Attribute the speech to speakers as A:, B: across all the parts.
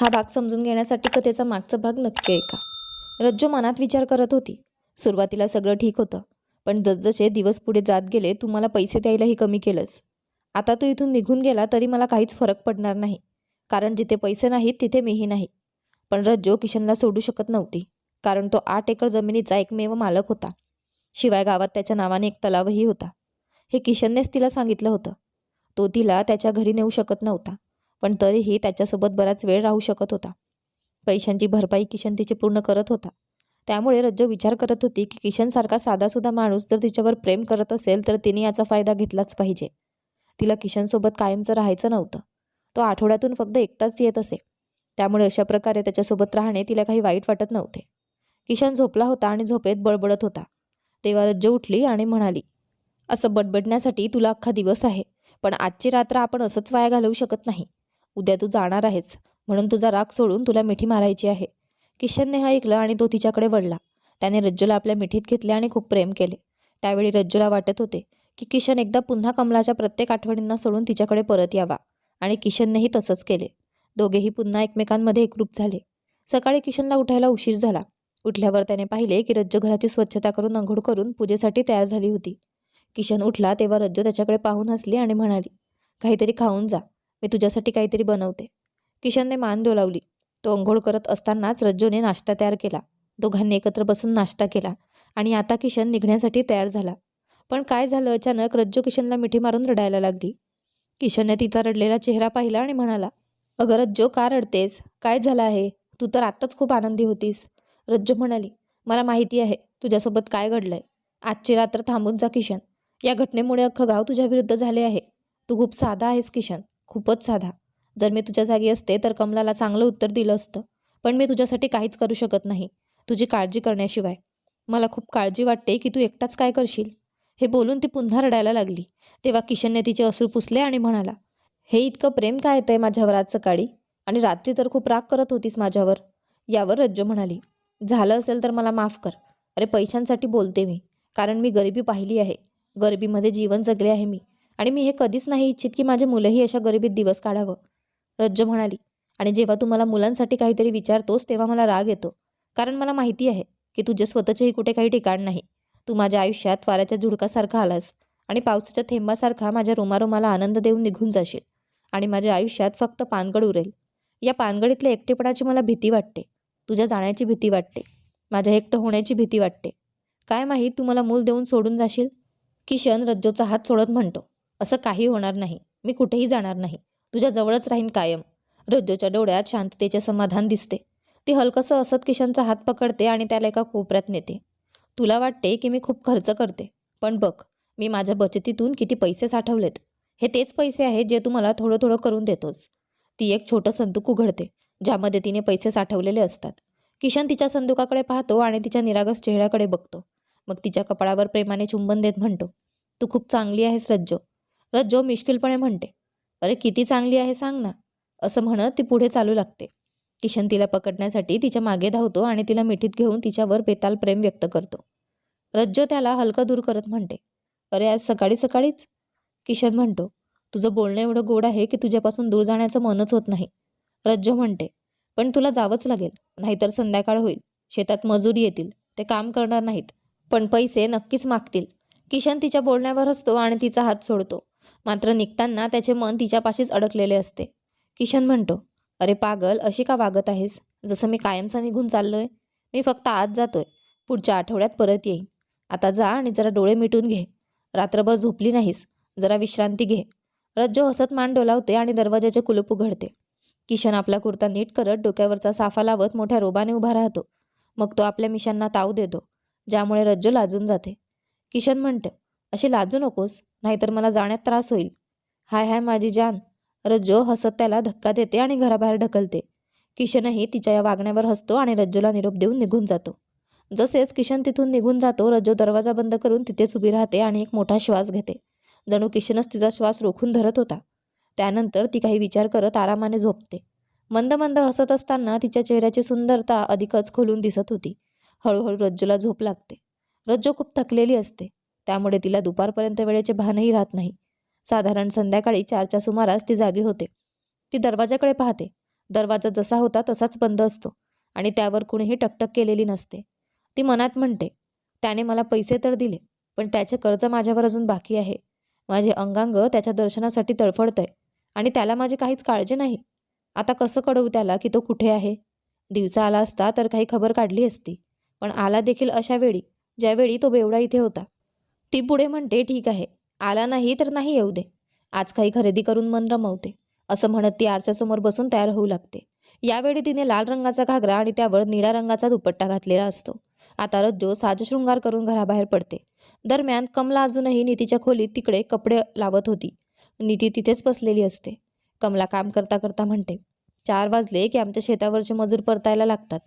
A: हा भाग समजून घेण्यासाठी कथेचा मागचा भाग नक्की ऐका. रज्जू मनात विचार करत होती. सुरुवातीला सगळं ठीक होतं. पण जसजसे दिवस पुढे जात गेले तू मला पैसे द्यायलाही कमी केलंस. आता तू इथून निघून गेला तरी मला काहीच फरक पडणार नाही. कारण जिथे पैसे नाहीत तिथे मीही नाही. पण रज्जो किशनला सोडू शकत नव्हती. कारण तो आठ एकर जमिनीचा एकमेव मालक होता. शिवाय गावात त्याच्या नावाने एक तलावही होता. हे किशननेच तिला सांगितलं होतं. तो तिला त्याच्या घरी नेऊ शकत नव्हता. पण तरीही त्याच्यासोबत बराच वेळ राहू शकत होता. पैशांची भरपाई किशन तिची पूर्ण करत होता. त्यामुळे रज्जो विचार करत होती की किशनसारखा साधासुद्धा माणूस जर तिच्यावर प्रेम करत असेल तर तिने याचा फायदा घेतलाच पाहिजे. तिला किशनसोबत कायमचं राहायचं नव्हतं. तो आठवड्यातून फक्त एकटाच येत असे. त्यामुळे अशा प्रकारे त्याच्यासोबत राहणे तिला काही वाईट वाटत नव्हते. किशन झोपला होता आणि झोपेत बडबडत होता. तेव्हा रज्जो उठली आणि म्हणाली असं बडबडण्यासाठी तुला अख्खा दिवस आहे पण आजची रात्र आपण असंच वाया घालवू शकत नाही. उद्या तू जाणार आहेस. म्हणून तुझा राग सोडून तुला मिठी मारायची आहे. किशनने हा ऐकलं आणि तो तिच्याकडे वळला. त्याने रज्जूला आपल्या मिठीत घेतले आणि खूप प्रेम केले. त्यावेळी रज्जूला वाटत होते की किशन एकदा पुन्हा कमलाच्या प्रत्येक आठवणींना सोडून तिच्याकडे परत यावा. आणि किशननेही तसंच केले. दोघेही पुन्हा एकमेकांमध्ये एकरूप झाले. सकाळी किशनला उठायला उशीर झाला. उठल्यावर त्याने पाहिले की रज्जू घराची स्वच्छता करून अंघोळ करून पूजेसाठी तयार झाली होती. किशन उठला तेव्हा रज्जू त्याच्याकडे पाहून हसली आणि म्हणाली काहीतरी खाऊन जा. मी तुझ्यासाठी काहीतरी बनवते. किशनने मान डोलावली. तो अंघोळ करत असतानाच रज्जूने नाश्ता तयार केला. दोघांनी एकत्र बसून नाश्ता केला आणि आता किशन निघण्यासाठी तयार झाला. पण काय झालं अचानक रज्जू किशनला मिठी मारून रडायला लागली. किशनने तिचा रडलेला चेहरा पाहिला आणि म्हणाला अगं रज्जो का रडतेस? काय झालं आहे? तू तर आत्ताच खूप आनंदी होतीस. रज्जू म्हणाली मला माहिती आहे तुझ्यासोबत काय घडलंय. आजची रात्र थांबून जा किशन. या घटनेमुळे अख्खं गाव तुझ्या विरुद्ध झाले आहे. तू खूप साधा आहेस किशन. खूपच साधा. जर मी तुझ्या जागी असते तर कमलाला चांगलं उत्तर दिलं असतं पण मी तुझ्यासाठी काहीच करू शकत नाही तुझी काळजी करण्याशिवाय. मला खूप काळजी वाटते की तू एकटाच काय करशील? हे बोलून ती पुन्हा रडायला लागली. तेव्हा किशनने तिचे अश्रू पुसले आणि म्हणाला हे इतकं प्रेम काय येतंय माझ्यावर आज सकाळी? आणि रात्री तर खूप राग करत होतीस माझ्यावर. यावर रज्जू म्हणाली झालं असेल तर मला माफ कर. अरे पैशांसाठी बोलते मी कारण मी गरिबी पाहिली आहे. गरिबीमध्ये जीवन जगले आहे मी. आणि मी हे कधीच नाही इच्छित की माझे मुलंही अशा गरिबीत दिवस काढावं. रज्ज म्हणाली आणि जेव्हा तू मला मुलांसाठी काहीतरी विचारतोस तेव्हा मला राग येतो. कारण मला माहिती आहे की तुझे स्वतःचेही कुठे काही ठिकाण नाही. तू माझ्या आयुष्यात वाऱ्याच्या झुडकासारखा आलास आणि पावसाच्या थेंबासारखा माझ्या रोमारोमाला आनंद देऊन निघून जाशील आणि माझ्या आयुष्यात फक्त पानगड उरेल. या पानगडीतल्या एकटेपणाची मला भीती वाटते. तुझ्या जाण्याची भीती वाटते. माझ्या एकटं होण्याची भीती वाटते. काय माहीत तू मला मूल देऊन सोडून जाशील? किशन रज्जोचा हात सोडत म्हणतो. असं काही होणार नाही. मी कुठेही जाणार नाही. तुझ्या जवळच राहीन कायम. रज्जोच्या डोळ्यात शांततेचे समाधान दिसते. ती हलकसं असत किशनचा हात पकडते आणि त्याला एका कोपऱ्यात नेते. तुला वाटते की मी खूप खर्च करते. पण बघ मी माझ्या बचतीतून किती पैसे साठवलेत. हे तेच पैसे आहेत जे तू मला थोडं थोडं करून देतोस. ती एक छोटं संदूक उघडते ज्यामध्ये तिने पैसे साठवलेले असतात. किशन तिच्या संदुकाकडे पाहतो आणि तिच्या निरागस चेहऱ्याकडे बघतो. मग तिच्या कपाळावर प्रेमाने चुंबन देत म्हणतो तू खूप चांगली आहेस रज्जो. रज्जो मिश्किलपणे म्हणते अरे किती चांगली आहे सांग ना असं म्हणत ती पुढे चालू लागते. किशन तिला पकडण्यासाठी तिच्यामागे धावतो आणि तिला मिठीत घेऊन तिच्यावर बेताल प्रेम व्यक्त करतो. रज्जो त्याला हलकं दूर करत म्हणते अरे आज सकाळी सकाळीच? किशन म्हणतो तुझं बोलणं एवढं गोड आहे की तुझ्यापासून दूर जाण्याचं मनच होत नाही. रज्जो म्हणते पण तुला जावंच लागेल नाहीतर संध्याकाळ होईल शेतात मजुरी येतील ते काम करणार नाहीत पण पैसे नक्कीच मागतील. किशन तिच्या बोलण्यावर हसतो आणि तिचा हात सोडतो. मात्र निघताना त्याचे मन तिच्यापाशीच अडकलेले असते. किशन म्हणतो अरे पागल अशी का वागत आहेस? जसं मी कायमचा निघून चाललोय. मी फक्त आज जातोय. पुढच्या आठवड्यात परत येईन. आता जा आणि जरा डोळे मिटून घे. रात्रभर झोपली नाहीस. जरा विश्रांती घे. रज्जो हसत मान डोलावते आणि दरवाजाचे कुलूप उघडते. किशन आपला कुर्ता नीट करत डोक्यावरचा साफा लावत मोठ्या रोबाने उभा राहतो. मग तो आपल्या मिशांना ताव देतो ज्यामुळे रज्जो लाजून जाते. किशन म्हणतं अशी लाजू नकोस नाहीतर मला जाण्यात त्रास होईल. हाय हाय माझी जान. रज्जो हसत त्याला धक्का देते आणि घराबाहेर ढकलते. किशनही तिच्या या वागण्यावर हसतो आणि रज्जोला निरोप देऊन निघून जातो. जसेच किशन तिथून निघून जातो रज्जो दरवाजा बंद करून तिथेच उभी राहते आणि एक मोठा श्वास घेते. जणू किशनच तिचा श्वास रोखून धरत होता. त्यानंतर ती काही विचार करत आरामाने झोपते. मंद मंद हसत असताना तिच्या चेहऱ्याची सुंदरता अधिकच खोलून दिसत होती. हळूहळू रज्जूला झोप लागते. रज्जो खूप थकलेली असते. त्यामुळे तिला दुपारपर्यंत वेळेचे भानही राहत नाही. साधारण संध्याकाळी चारच्या सुमारास ती जागी होते. ती दरवाजाकडे पाहते. दरवाजा जसा होता तसाच बंद असतो आणि त्यावर कुणीही टकटक केलेली नसते. ती मनात म्हणते त्याने मला पैसे तर दिले पण त्याचे कर्ज माझ्यावर अजून बाकी आहे. माझे अंगांग त्याच्या दर्शनासाठी तळफडतंय आणि त्याला माझी काहीच काळजी नाही. आता कसं कळवू त्याला की तो कुठे आहे? दिवसा आला असता तर काही खबर काढली असती पण आला देखील अशा वेळी ज्यावेळी तो बेवडा इथे होता. ती पुढे म्हणते ठीक आहे. आला नाही तर नाही येऊ दे. आज काही खरेदी करून मन रमवते. असं म्हणत ती आरशासमोर बसून तयार होऊ लागते. यावेळी तिने लाल रंगाचा घागरा आणि त्यावर निळ्या रंगाचा दुपट्टा घातलेला असतो. आता रज्जो साजशृंगार करून घराबाहेर पडते. दरम्यान कमला अजूनही नितीच्या खोलीत तिकडे कपडे लावत होती. निती तिथेच बसलेली असते. कमला काम करता करता म्हणते चार वाजले की आमच्या शेतावरचे मजूर परतायला लागतात.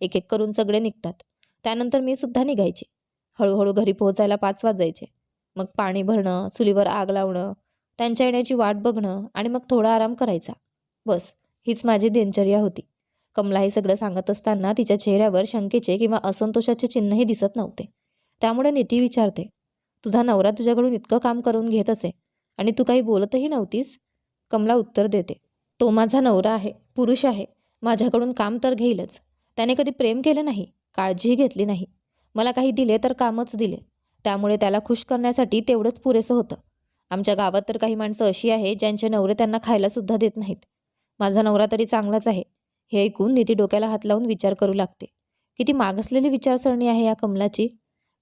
A: एक एक करून सगळे निघतात. त्यानंतर मी सुद्धा निघायचे. हळूहळू घरी पोहोचायला पाच वाजायचे. मग पाणी भरणं चुलीवर आग लावणं त्यांच्या येण्याची वाट बघणं आणि मग थोडा आराम करायचा. बस हीच माझी दिनचर्या होती. कमला हे सगळं सांगत असताना तिच्या चेहऱ्यावर शंकेचे किंवा असंतोषाचे चिन्हही दिसत नव्हते. त्यामुळे नीती विचारते तुझा नवरा तुझ्याकडून इतकं काम करून घेत असे आणि तू काही बोलतही नव्हतीस? कमला उत्तर देते तो माझा नवरा आहे पुरुष आहे माझ्याकडून काम तर घेईलच. त्याने कधी प्रेम केलं नाही काळजीही घेतली नाही. मला काही दिले तर कामच दिले. त्यामुळे त्याला खुश करण्यासाठी तेवढंच पुरेसं होतं. आमच्या गावात तर काही माणसं अशी आहे ज्यांचे नवरे त्यांना खायलासुद्धा देत नाहीत. माझा नवरा तरी चांगलाच आहे. हे ऐकून नीती डोक्याला हात लावून विचार करू लागते. किती मागासलेली विचारसरणी आहे या कमलाची.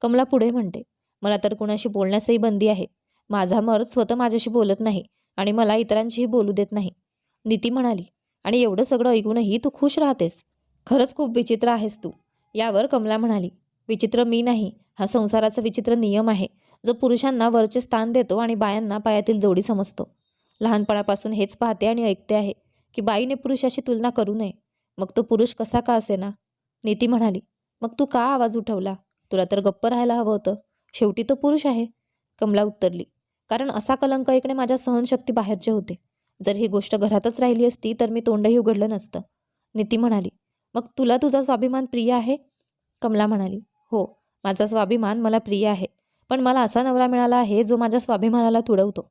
A: कमला पुढे म्हणते मला तर कुणाशी बोलण्यासही बंदी आहे. माझा मर्द स्वतः माझ्याशी बोलत नाही आणि मला इतरांशीही बोलू देत नाही. नीती म्हणाली आणि एवढं सगळं ऐकूनही तू खुश राहतेस. खरंच खूप विचित्र आहेस तू. यावर कमला म्हणाली विचित्र मी नाही. हा संसाराचा विचित्र नियम आहे. जो पुरुषांना वरचे स्थान देतो आणि बायांना पायातील जोडी समजतो. लहानपणापासून हेच पाहते आणि ऐकते आहे की बाईने पुरुषाशी तुलना करू नये. मग तो पुरुष कसा का असेना? नीती म्हणाली मग तू का आवाज उठवला? तुला तर गप्प राहायला हवं होतं. शेवटी तो पुरुष आहे. कमला उत्तरली कारण असा कलंक ऐकणे माझ्या सहनशक्ती बाहेरचे होते. जर ही गोष्ट घरातच राहिली असती तर मी तोंडही उघडलं नसतं. नीती म्हणाली मग तुला तुझा स्वाभिमान प्रिय आहे? कमला म्हणाली हो माझा स्वाभिमान मला प्रिय आहे पण मला असा नवरा मिळाला आहे जो माझ्या स्वाभिमानाला तुडवतो.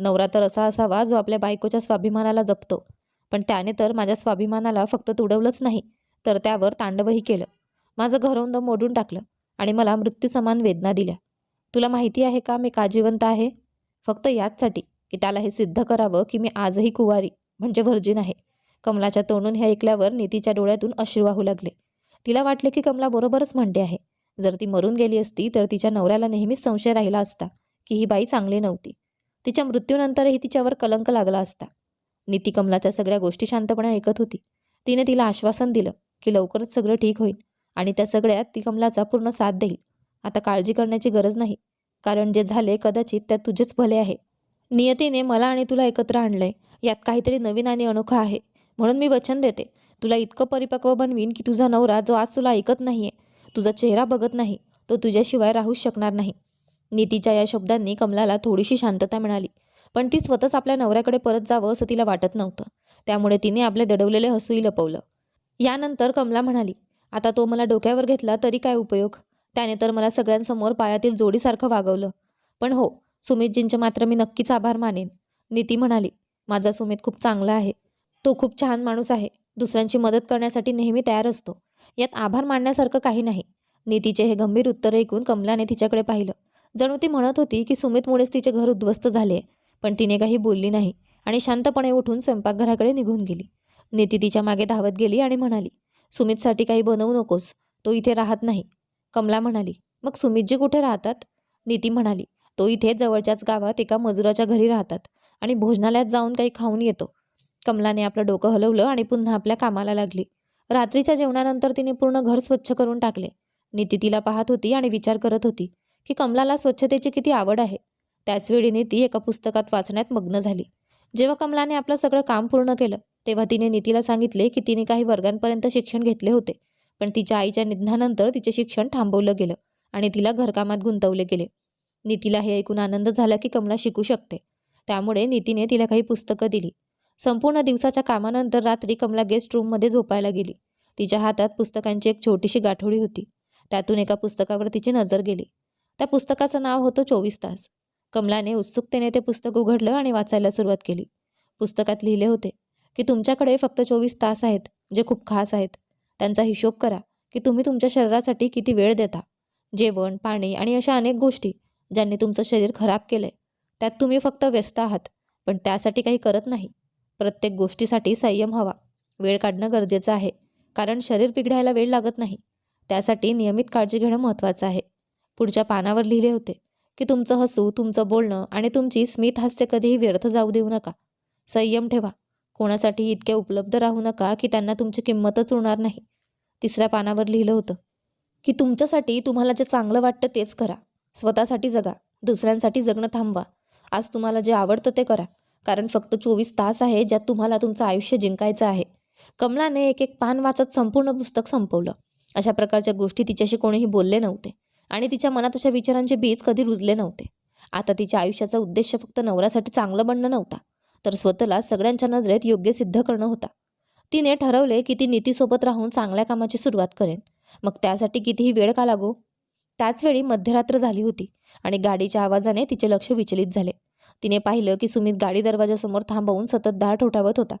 A: नवरा तर असा असावा जो आपल्या बायकोच्या स्वाभिमानाला जपतो पण त्याने तर माझ्या स्वाभिमानाला फक्त तुडवलंच नाही तर त्यावर तांडवही केलं. माझं घरौंद मोडून टाकलं आणि मला मृत्यूसमान वेदना दिल्या. तुला माहिती आहे का मी का जिवंत आहे? फक्त याचसाठी की त्याला हे सिद्ध करावं की मी आजही कुवारी म्हणजे व्हर्जिन आहे. कमलाच्या तोंडून हे ऐकल्यावर नीतीच्या डोळ्यातून अश्रू वाहू लागले. तिला वाटले की कमला बरोबरच म्हणते आहे. जर ती मरून गेली असती तर तिच्या नवऱ्याला नेहमीच संशय राहिला असता की ही बाई चांगली नव्हती. तिच्या मृत्यूनंतरही तिच्यावर कलंक लागला असता. नीती कमलाच्या सगळ्या गोष्टी शांतपणे ऐकत होती. तिने तिला आश्वासन दिलं की लवकरच सगळं ठीक होईल आणि त्या सगळ्यात ती कमलाचा पूर्ण साथ देईल. आता काळजी करण्याची गरज नाही कारण जे झाले कदाचित त्यात तुझेच भले आहे. नियतीने मला आणि तुला एकत्र आणलंय. यात काहीतरी नवीन आणि अनोखं आहे. म्हणून मी वचन देते. तुला इतकं परिपक्व बनवीन की तुझा नवरा जो आज तुला ऐकत नाहीये तुझा चेहरा बघत नाही तो तुझ्याशिवाय राहूच शकणार नाही. नीतीच्या या शब्दांनी कमलाला थोडीशी शांतता मिळाली पण ती स्वतःच आपल्या नवऱ्याकडे परत जावं असं तिला वाटत नव्हतं. त्यामुळे तिने आपले दडवलेले हसूही लपवलं. यानंतर कमला म्हणाली आता तो मला डोक्यावर घेतला तरी काय उपयोग? त्याने तर मला सगळ्यांसमोर पायातील जोडीसारखं वागवलं. पण हो सुमितजींचे मात्र मी नक्कीच आभार मानेन नीती म्हणाली माझा सुमित खूप चांगला आहे. तो खूप छान माणूस आहे. दुसऱ्यांची मदत करण्यासाठी नेहमी तयार असतो. यात आभार मानण्यासारखं काही नाही. नीतीचे हे गंभीर उत्तर ऐकून कमलाने तिच्याकडे पाहिलं. जणू ती म्हणत होती की सुमितमुळेच तिचे घर उद्ध्वस्त झाले पण तिने काही बोलली नाही आणि शांतपणे उठून स्वयंपाकघराकडे निघून गेली. नीती तिच्यामागे धावत गेली आणि म्हणाली सुमितसाठी काही बनवू नकोस तो इथे राहत नाही. कमला म्हणाली मग सुमितजी कुठे राहतात? नीती म्हणाली तो इथे जवळच्याच गावात एका मजुराच्या घरी राहतात आणि भोजनालयात जाऊन काही खाऊन येतो. कमलाने आपलं डोकं हलवलं आणि पुन्हा आपल्या कामाला लागली. रात्रीच्या जेवणानंतर तिने पूर्ण घर स्वच्छ करून टाकले. नीती तिला पाहत होती आणि विचार करत होती की कमलाला स्वच्छतेची किती आवड आहे. त्याचवेळी नीती एका पुस्तकात वाचण्यात मग्न झाली. जेव्हा कमलाने आपलं सगळं काम पूर्ण केलं तेव्हा तिने नीतीला सांगितले की तिने काही वर्गांपर्यंत शिक्षण घेतले होते पण तिच्या आईच्या निधनानंतर तिचे शिक्षण थांबवलं गेलं आणि तिला घरकामात गुंतवले गेले. नीतीला हे ऐकून आनंद झाला की कमला शिकू शकते. त्यामुळे नीतीने तिला काही पुस्तकं दिली. संपूर्ण दिवसाच्या कामानंतर रात्री कमला गेस्ट रूममध्ये झोपायला गेली. तिच्या हातात पुस्तकांची एक छोटीशी गाठोडी होती. त्यातून एका पुस्तकावर तिची नजर गेली. त्या पुस्तकाचं नाव होतं चोवीस तास. कमलाने उत्सुकतेने ते पुस्तक उघडलं आणि वाचायला सुरुवात केली. पुस्तकात लिहिले होते की तुमच्याकडे फक्त चोवीस तास आहेत जे खूप खास आहेत. त्यांचा हिशोब करा की तुम्ही तुमच्या शरीरासाठी किती वेळ देता. जेवण पाणी आणि अशा अनेक गोष्टी ज्यांनी तुमचं शरीर खराब केलं आहे त्यात तुम्ही फक्त व्यस्त आहात पण त्यासाठी काही करत नाही. प्रत्येक गोष्टीसाठी संयम हवा. वेळ काढणं गरजेचं आहे. कारण शरीर पिघडायला वेळ लागत नाही. त्यासाठी नियमित काळजी घेणं महत्त्वाचं आहे. पुढच्या पानावर लिहिले होते की तुमचं हसू तुमचं बोलणं आणि तुमची स्मित हास्य कधीही व्यर्थ जाऊ देऊ नका. संयम ठेवा. कोणासाठी इतके उपलब्ध राहू नका की त्यांना तुमची किंमतच उरणार नाही. तिसऱ्या पानावर लिहिलं होतं की तुमच्यासाठी तुम्हाला जे चांगलं वाटतं तेच करा. स्वतःसाठी जगा. दुसऱ्यांसाठी जगणं थांबवा. आज तुम्हाला जे आवडतं ते करा. कारण फक्त चोवीस तास आहे ज्यात तुम्हाला तुमचं आयुष्य जिंकायचं आहे. कमलाने एक एक पान वाचत संपूर्ण पुस्तक संपवलं. अशा प्रकारच्या गोष्टी तिच्याशी कोणीही बोलले नव्हते आणि तिच्या मनात अशा विचारांचे बीज कधी रुजले नव्हते. आता तिच्या आयुष्याचा उद्देश फक्त नवऱ्यासाठी चांगलं बनणं नव्हता तर स्वतःला सगळ्यांच्या नजरेत योग्य सिद्ध करणं होता. तिने ठरवले की ती नीतीसोबत राहून चांगल्या कामाची सुरुवात करेन. मग त्यासाठी कितीही वेळ का लागो? त्याचवेळी मध्यरात्र झाली होती आणि गाडीच्या आवाजाने तिचे लक्ष विचलित झाले. तिने पाहिलं की सुमित गाडी दरवाजासमोर थांबवून सतत दार ठोठावत होता.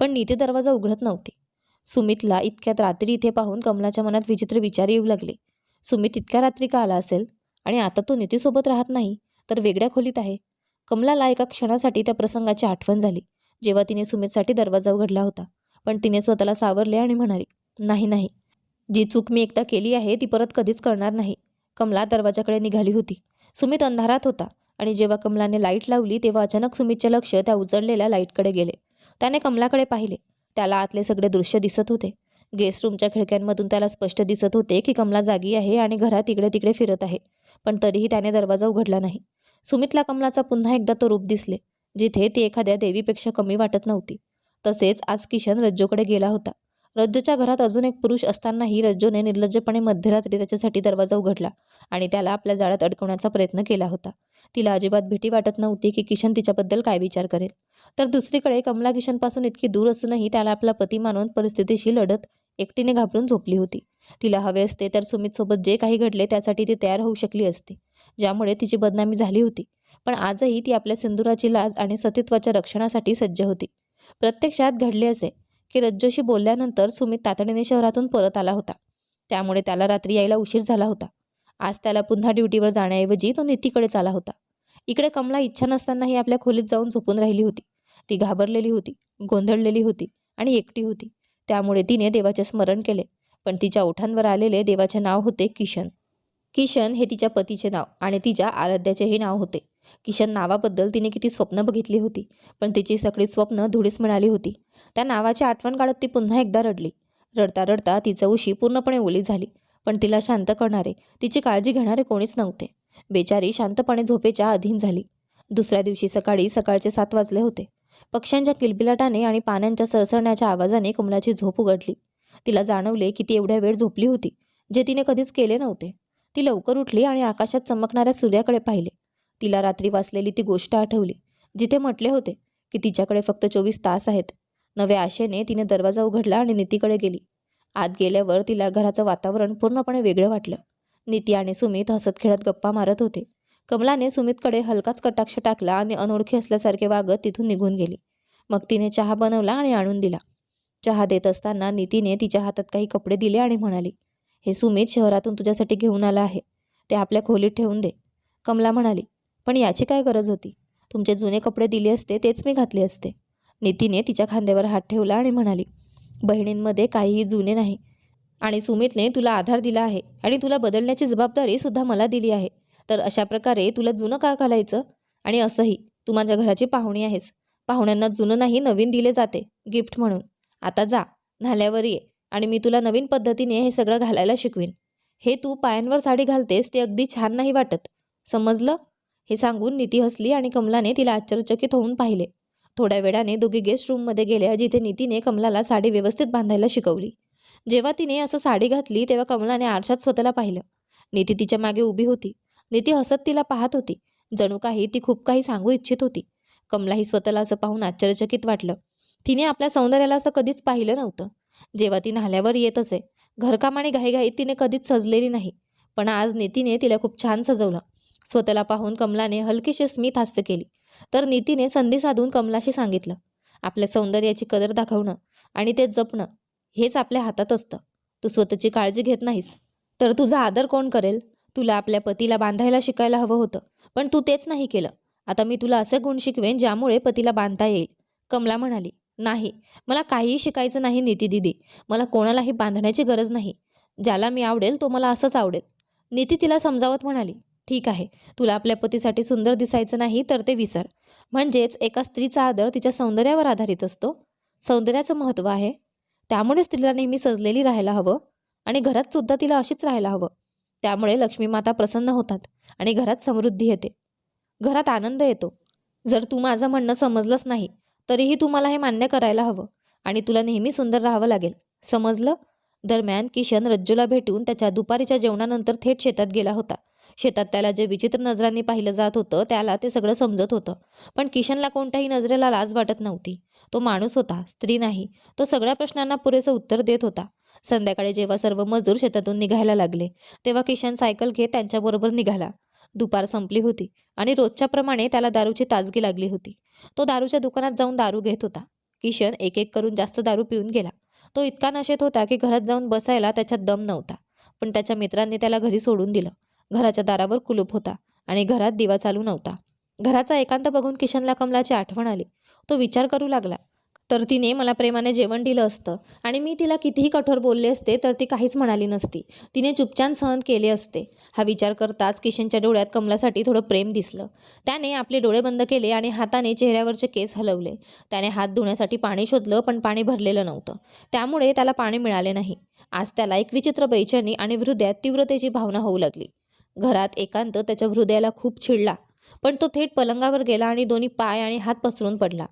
A: पण नीती दरवाजा उघडत नव्हती. सुमितला इतक्यात रात्री इथे पाहून कमलाच्या मनात विचित्र विचार येऊ लागले. सुमित इतक्या रात्री का आला असेल? आणि आता तो नीतीसोबत राहत नाही तर वेगळ्या खोलीत आहे. कमलाला एका क्षणासाठी त्या प्रसंगाची आठवण झाली जेव्हा तिने सुमितसाठी दरवाजा उघडला होता. पण तिने स्वतःला सावरले आणि म्हणाली नाही नाही. जी चूक मी एकदा केली आहे ती परत कधीच करणार नाही. कमला दरवाजाकडे निघाली होती. सुमित अंधारात होता. आणि जेव्हा कमलाने लाइट लावली तेव्हा अचानक सुमितचे लक्ष त्या उजळलेल्या लाईटकडे गेले. त्याने कमलाकडे पाहिले. त्याला आतले सगळे दृश्य दिसत होते. गेस्ट रूमच्या खिडक्यांमधून त्याला स्पष्ट दिसत होते की कमला जागी आहे आणि घरात इकडे तिकडे फिरत आहे पण तरीही त्याने दरवाजा उघडला नाही. सुमितला कमलाचा पुन्हा एकदा तो रूप दिसले जिथे ती एखाद्या देवीपेक्षा कमी वाटत नव्हती. तसेच आज किशन रज्जूकडे गेला होता. रज्जूच्या घरात अजून एक पुरुष असतानाही रज्जूने निर्लज्जपणे मध्यरात्री त्याच्यासाठी दरवाजा उघडला आणि त्याला आपल्या जाळ्यात अडकवण्याचा प्रयत्न केला होता. तिला अजिबात भीती वाटत नव्हती की किशन तिच्याबद्दल काय विचार करेल. तर दुसरीकडे कमला किशनपासून इतकी दूर असूनही त्याला आपला पती मानून परिस्थितीशी लढत एकटीने घाबरून झोपली होती. तिला हवे असते तर सुमितसोबत जे काही घडले त्यासाठी ती तयार होऊ शकली असती ज्यामुळे तिची बदनामी झाली होती. पण आजही ती आपल्या सिंदुराची लाज आणि सतीत्वाच्या रक्षणासाठी सज्ज होती. प्रत्यक्षात घडले असे. की रज्जोशी बोलल्यानंतर सुमित तातडीने शहरातून परत आला होता. त्यामुळे त्याला रात्री यायला उशीर झाला होता. आज त्याला पुन्हा ड्युटीवर जाण्याऐवजी तो नितीकडेच आला होता. इकडे कमला इच्छा नसतानाही आपल्या खोलीत जाऊन झोपून राहिली होती. ती घाबरलेली होती गोंधळलेली होती आणि एकटी होती. त्यामुळे तिने देवाचे स्मरण केले. पण तिच्या ओठांवर आलेले देवाचे नाव होते किशन. किशन हे तिच्या पतीचे नाव आणि तिच्या आराध्याचेही नाव होते. किशन नावाबद्दल तिने किती स्वप्न बघितली होती पण तिची सगळी स्वप्न धुळीस मिळाली होती. त्या नावाची आठवण काढत ती पुन्हा एकदा रडली. रडता रडता तिचं उशी पूर्णपणे ओली झाली पण तिला शांत करणारे तिची काळजी घेणारे कोणीच नव्हते. बेचारी शांतपणे झोपेच्या अधीन झाली. दुसऱ्या दिवशी सकाळी सकाळचे सात वाजले होते. पक्ष्यांच्या किलबिलाटाने आणि पाण्यांच्या सरसरण्याच्या आवाजाने कमलाची झोप उघडली. तिला जाणवले की ती एवढ्या वेळ झोपली होती जे तिने कधीच केले नव्हते. ती लवकर उठली आणि आकाशात चमकणाऱ्या सूर्याकडे पाहिले. तिला रात्री वाचलेली ती गोष्ट आठवली. जिथे म्हटले होते की तिच्याकडे फक्त चोवीस तास आहेत. नव्या आशेने तिने दरवाजा उघडला आणि नीतीकडे गेली. आत गेल्यावर तिला घराचं वातावरण पूर्णपणे वेगळं वाटलं. नीती आणि सुमित हसत खेळत गप्पा मारत होते. कमलाने सुमितकडे हलकाच कटाक्ष टाकला आणि अनोळखी असल्यासारखे वागत तिथून निघून गेली. मग तिने चहा बनवला आणि आणून दिला. चहा देत असताना नीतीने तिच्या हातात काही कपडे दिले आणि म्हणाली हे सुमित शहरातून तुझ्यासाठी घेऊन आलं आहे. ते आपल्या खोलीत ठेवून दे. कमला म्हणाली पण याची काय गरज होती? तुमचे जुने कपडे दिले असते तेच मी घातले असते. नितीने तिच्या खांद्यावर हात ठेवला आणि म्हणाली बहिणींमध्ये काहीही जुने नाही. आणि सुमितने तुला आधार दिला आहे आणि तुला बदलण्याची जबाबदारी सुद्धा मला दिली आहे. तर अशा प्रकारे तुला जुनं का घालायचं? आणि असंही तू माझ्या घराची पाहुणी आहेस. पाहुण्यांना जुनं नाही नवीन दिले जाते. गिफ्ट म्हणून. आता जा झाल्यावर ये आणि मी तुला नवीन पद्धतीने हे सगळं घालायला शिकवीन. हे तू पायांवर साडी घालतेस ते अगदी छान नाही वाटत. समजलं? हे सांगून नीती हसली आणि कमलाने तिला आश्चर्यचकित होऊन पाहिले. थोड्या वेळाने दोघी गेस्ट रूममध्ये गेल्या जिथे नीतीने कमलाला साडी व्यवस्थित बांधायला शिकवली. जेव्हा तिने असं साडी घातली तेव्हा कमलाने आरशात स्वतःला पाहिलं. नीती तिच्यामागे उभी होती. नीती हसत तिला पाहत होती. जणू काही ती खूप काही सांगू इच्छित होती. कमलाही स्वतःला असं पाहून आश्चर्यचकित वाटलं. तिने आपल्या सौंदर्याला असं कधीच पाहिलं नव्हतं. जेव्हा ती न्हाल्यावर येत असे घरकाम आणि घाईघाईत तिने कधीच सजलेली नाही. पण आज नितीने तिला खूप छान सजवलं. स्वतःला पाहून कमलाने हलकीशी स्मित हास्त केली. तर नितीने संधी साधून कमलाशी सांगितलं. आपल्या सौंदर्याची कदर दाखवणं आणि ते जपणं हेच आपल्या हातात असतं. तू स्वतःची काळजी घेत नाहीस. तर तुझा आदर कोण करेल? तुला आपल्या पतीला बांधायला शिकायला हवं होतं. पण तू तेच नाही केलं. आता मी तुला असे गुण शिकवेन ज्यामुळे पतीला बांधता येईल. कमला म्हणाली नाही. मला काहीही शिकायचं नाही नीती दिदी मला कोणालाही बांधण्याची गरज नाही. ज्याला मी आवडेल तो मला असंच आवडेल. नीती तिला समजावत म्हणाली ठीक आहे तुला आपल्या पतीसाठी सुंदर दिसायचं नाही तर ते विसर. म्हणजेच एका स्त्रीचा आदर तिच्या सौंदर्यावर आधारित असतो. सौंदर्याचं महत्त्व आहे. त्यामुळे स्त्रीला नेहमी सजलेली राहायला हवं आणि घरात सुद्धा तिला अशीच राहायला हवं. त्यामुळे लक्ष्मी माता प्रसन्न होतात आणि घरात समृद्धी येते. घरात आनंद येतो. जर तू माझं म्हणणं समजलंच नाही तरीही तू मला हे मान्य करायला हवं आणि तुला नेहमी सुंदर राहावं लागेल. समजलं? दरम्यान किशन रज्जूला भेटून त्याच्या दुपारीच्या जेवणानंतर थेट शेतात गेला होता. शेतात त्याला जे विचित्र नजरांनी पाहिलं जात होतं त्याला ते सगळं समजत होतं. पण किशनला कोणत्याही नजरेला लाज वाटत नव्हती. तो माणूस होता स्त्री नाही. तो सगळ्या प्रश्नांना पुरेसं उत्तर देत होता. संध्याकाळी जेव्हा सर्व मजूर शेतातून निघायला लागले तेव्हा किशन सायकल घेत त्यांच्याबरोबर निघाला. दुपार संपली होती आणि रोजच्या प्रमाणे त्याला दारूची ताजगी लागली होती. तो दारूच्या दुकानात जाऊन दारू घेत होता. किशन एक एक करून जास्त दारू पिऊन गेला. तो इतका नशेत होता की घरात जाऊन बसायला त्याच्यात दम नव्हता. पण त्याच्या मित्रांनी त्याला घरी सोडून दिलं. घराच्या दारावर कुलूप होता आणि घरात दिवा चालू नव्हता. घराचा एकांत बघून किशनला कमलाची आठवण आली. तो विचार करू लागला. तर तिने मला प्रेमाने जेवण दिलं असतं. आणि मी तिला कितीही कठोर बोलले असते तर ती काहीच म्हणाली नसती. तिने चुपचान सहन केले असते. हा विचार करताच किशनच्या डोळ्यात कमलासाठी थोडं प्रेम दिसलं. त्याने आपले डोळे बंद केले आणि हाताने चेहऱ्यावरचे केस हलवले. त्याने हात धुण्यासाठी पाणी शोधलं पण पाणी भरलेलं नव्हतं. त्यामुळे त्याला पाणी मिळाले नाही. आज त्याला एक विचित्र बैचणी आणि हृदयात तीव्रतेची भावना होऊ लागली. घरात एकांत त्याच्या हृदयाला खूप छिडला. पण तो थेट पलंगावर गेला आणि दोन्ही पाय आणि हात पसरून पडला.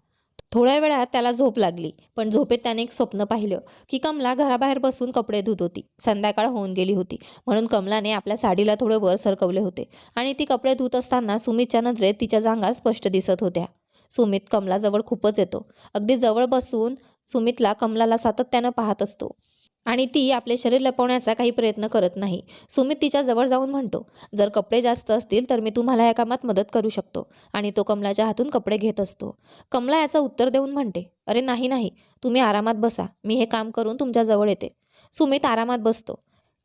A: थोड्या वेळात त्याला झोप लागली. पण झोपेत त्याने एक स्वप्न पाहिलं की कमला घराबाहेर बसून कपडे धुत होती. संध्याकाळ होऊन गेली होती. म्हणून कमलाने आपल्या साडीला थोडं वर सरकवले होते आणि ती कपडे धुत असताना सुमितच्या नजरेत तिच्या जांगा स्पष्ट दिसत होत्या. सुमित कमलाजवळ खूपच येतो. अगदी जवळ बसून सुमितला कमलाला सातत्यानं पाहत असतो. आणि ती आपले शरीर लपवण्याचा काही प्रयत्न करत नाही. सुमित तिच्या जवळ जाऊन म्हणतो जर कपडे जास्त असतील तर मी तुम्हाला या कामात मदत करू शकतो. आणि तो कमलाच्या हातून कपडे घेत असतो. कमला याचं उत्तर देऊन म्हणते अरे नाही नाही तुम्ही आरामात बसा. मी हे काम करून तुमच्याजवळ येते. सुमित आरामात बसतो.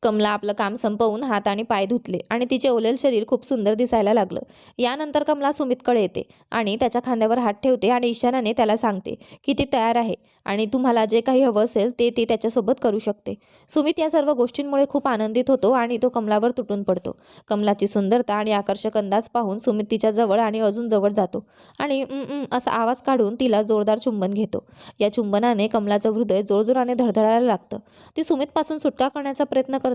A: कमला आपलं काम संपवून हात आणि पाय धुतले आणि तिचे ओलेल शरीर खूप सुंदर दिसायला लागलं. यानंतर कमला सुमितकडे येते आणि त्याच्या खांद्यावर हात ठेवते आणि इशाराने त्याला सांगते की ती तयार आहे आणि तुम्हाला जे काही हवं असेल ते ती त्याच्यासोबत करू शकते. सुमित या सर्व गोष्टींमुळे खूप आनंदित होतो आणि तो कमलावर तुटून पडतो. कमलाची सुंदरता आणि आकर्षक अंदाज पाहून सुमित तिच्या जवळ आणि अजून जवळ जातो आणि असा आवाज काढून तिला जोरदार चुंबन घेतो. या चुंबनाने कमलाचं हृदय जोरजोराने धडधडायला लागतं. ती सुमितपासून सुटका करण्याचा प्रयत्न करते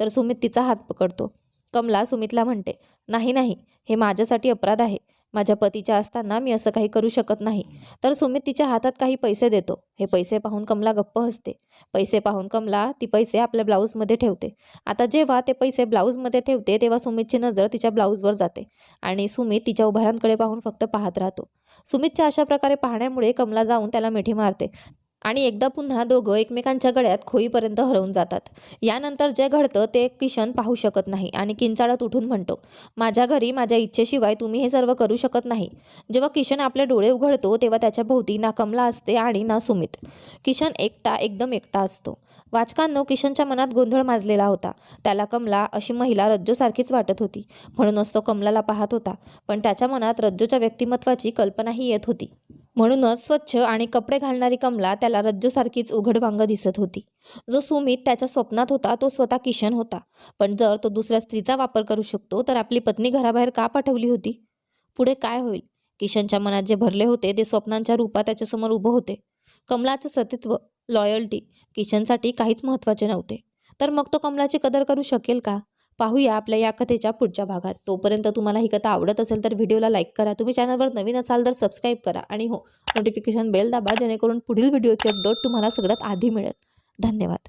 A: तर सुमित तिचा हात पकडतो. कमला सुमितला म्हणते नाही नाही हे माझ्यासाठी अपराध आहे. माझ्या पतीच्या असताना मी असं काही करू शकत नाही. तर सुमित तिच्या हातात काही पैसे देतो. हे पैसे पाहून कमला गप्प हसते. पैसे पाहून कमला ती पैसे आपल्या ब्लाऊजमध्ये ठेवते. आता जेव्हा ते पैसे ब्लाऊजमध्ये ठेवते तेव्हा सुमितची नजर तिच्या ब्लाऊजवर जाते आणि सुमित तिच्या उभारांकडे पाहून फक्त पाहत राहतो. सुमितच्या अशा प्रकारे पाहण्यामुळे कमला जाऊन त्याला मिठी मारते. आणि एकदा पुन्हा दोघं एकमेकांच्या गळ्यात खोईपर्यंत हरवून जातात. यानंतर जे घडतं ते किशन पाहू शकत नाही आणि किंचाळत उठून म्हणतो माझ्या घरी माझ्या इच्छेशिवाय तुम्ही हे सर्व करू शकत नाही जेव्हा किशन आपले डोळे उघडतो तेव्हा त्याच्या भोवती ना कमला असते आणि ना सुमित. किशन एकटा एकदम एकटा असतो. वाचकांनो किशनच्या मनात गोंधळ माजलेला होता. त्याला कमला अशी महिला रज्जूसारखीच वाटत होती. म्हणूनच तो कमलाला पाहत होता. पण त्याच्या मनात रज्जूच्या व्यक्तिमत्वाची कल्पनाही येत होती. म्हणूनच स्वच्छ आणि कपडे घालणारी कमला त्याला रज्जूसारखीच उघड वांग दिसत होती. जो सुमित त्याच्या स्वप्नात होता तो स्वतः किशन होता. पण जर तो दुसऱ्या स्त्रीचा वापर करू शकतो तर आपली पत्नी घराबाहेर का पाठवली होती? पुढे काय होईल? किशनच्या मनात जे भरले होते ते स्वप्नांच्या रूपात त्याच्यासमोर उभं होते. कमलाचं सतीत्व लॉयल्टी किशनसाठी काहीच महत्त्वाचे नव्हते. तर मग तो कमलाची कदर करू शकेल का? पाहूया आपल्या या कथेच्या पुढच्या भागात. तोपर्यंत तुम्हाला ही कथा आवडत असेल तर व्हिडिओला लाईक करा. तुम्ही चॅनलवर नवीन असाल तर सबस्क्राईब करा आणि हो नोटिफिकेशन बेल दाबा जेणेकरून पुढील व्हिडिओचे अपडेट तुम्हाला सगळ्यात आधी मिळेल. धन्यवाद.